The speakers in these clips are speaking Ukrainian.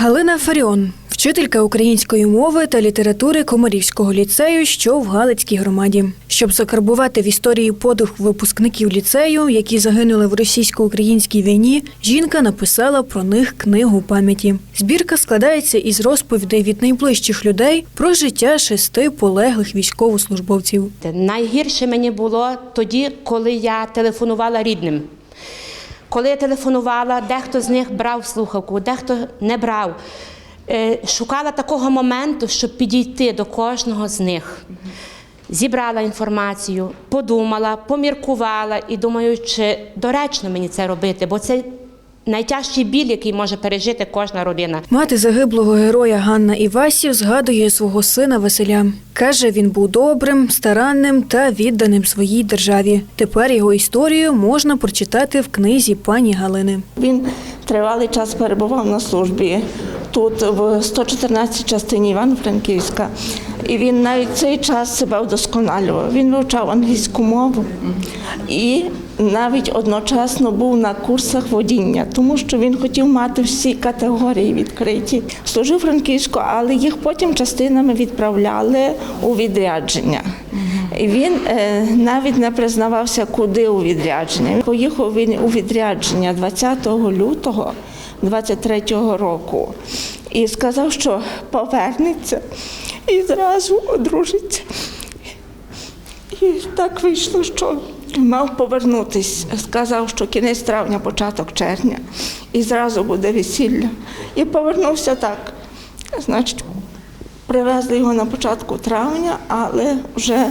Галина Фаріон, вчителька української мови та літератури Комарівського ліцею, що в Галицькій громаді. Щоб закарбувати в історії подих випускників ліцею, які загинули в російсько-українській війні, жінка написала про них книгу пам'яті. Збірка складається із розповідей від найближчих людей про життя шести полеглих військовослужбовців. Найгірше мені було тоді, коли я телефонувала рідним. Коли я телефонувала, дехто з них брав слухавку, дехто не брав. Е, Шукала такого моменту, щоб підійти до кожного з них. Зібрала інформацію, подумала, поміркувала і думаю, чи доречно мені це робити, бо це найтяжчий біль, який може пережити кожна родина. Мати загиблого героя Ганна Івасів згадує свого сина Василя. Каже, він був добрим, старанним та відданим своїй державі. Тепер його історію можна прочитати в книзі пані Галини. Він тривалий час перебував на службі тут, в 114 частині Івано-Франківська. І він навіть цей час себе вдосконалював. Він вивчав англійську мову і навіть одночасно був на курсах водіння, тому що він хотів мати всі категорії відкриті. Служив Франківську, але їх потім частинами відправляли у відрядження. Він е, навіть не признавався, куди у відрядження. Поїхав він у відрядження 20 лютого 23-го року і сказав, що повернеться і зразу одружиться. І так вийшло, що мав повернутись. Сказав, що кінець травня, початок червня, і зразу буде весілля. І повернувся так. Значить, привезли його на початку травня, але вже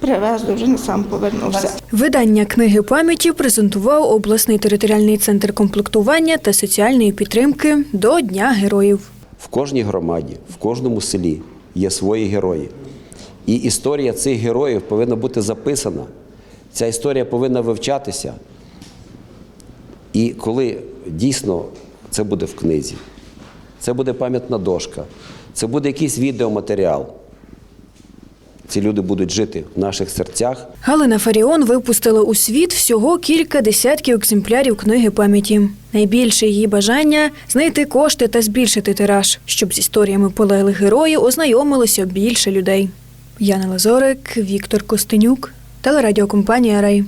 привезли, вже не сам повернувся. Видання книги пам'яті презентував обласний територіальний центр комплектування та соціальної підтримки до Дня героїв. В кожній громаді, в кожному селі є свої герої. І історія цих героїв повинна бути записана. Ця історія повинна вивчатися. І коли дійсно це буде в книзі, це буде пам'ятна дошка, це буде якийсь відеоматеріал. Ці люди будуть жити в наших серцях, Галина Фаріон випустила у світ всього кілька десятків екземплярів книги пам'яті. Найбільше її бажання знайти кошти та збільшити тираж, щоб з історіями полеглих героїв ознайомилося більше людей. Яна Лазорик, Віктор Костенюк, телерадіокомпанія Рей.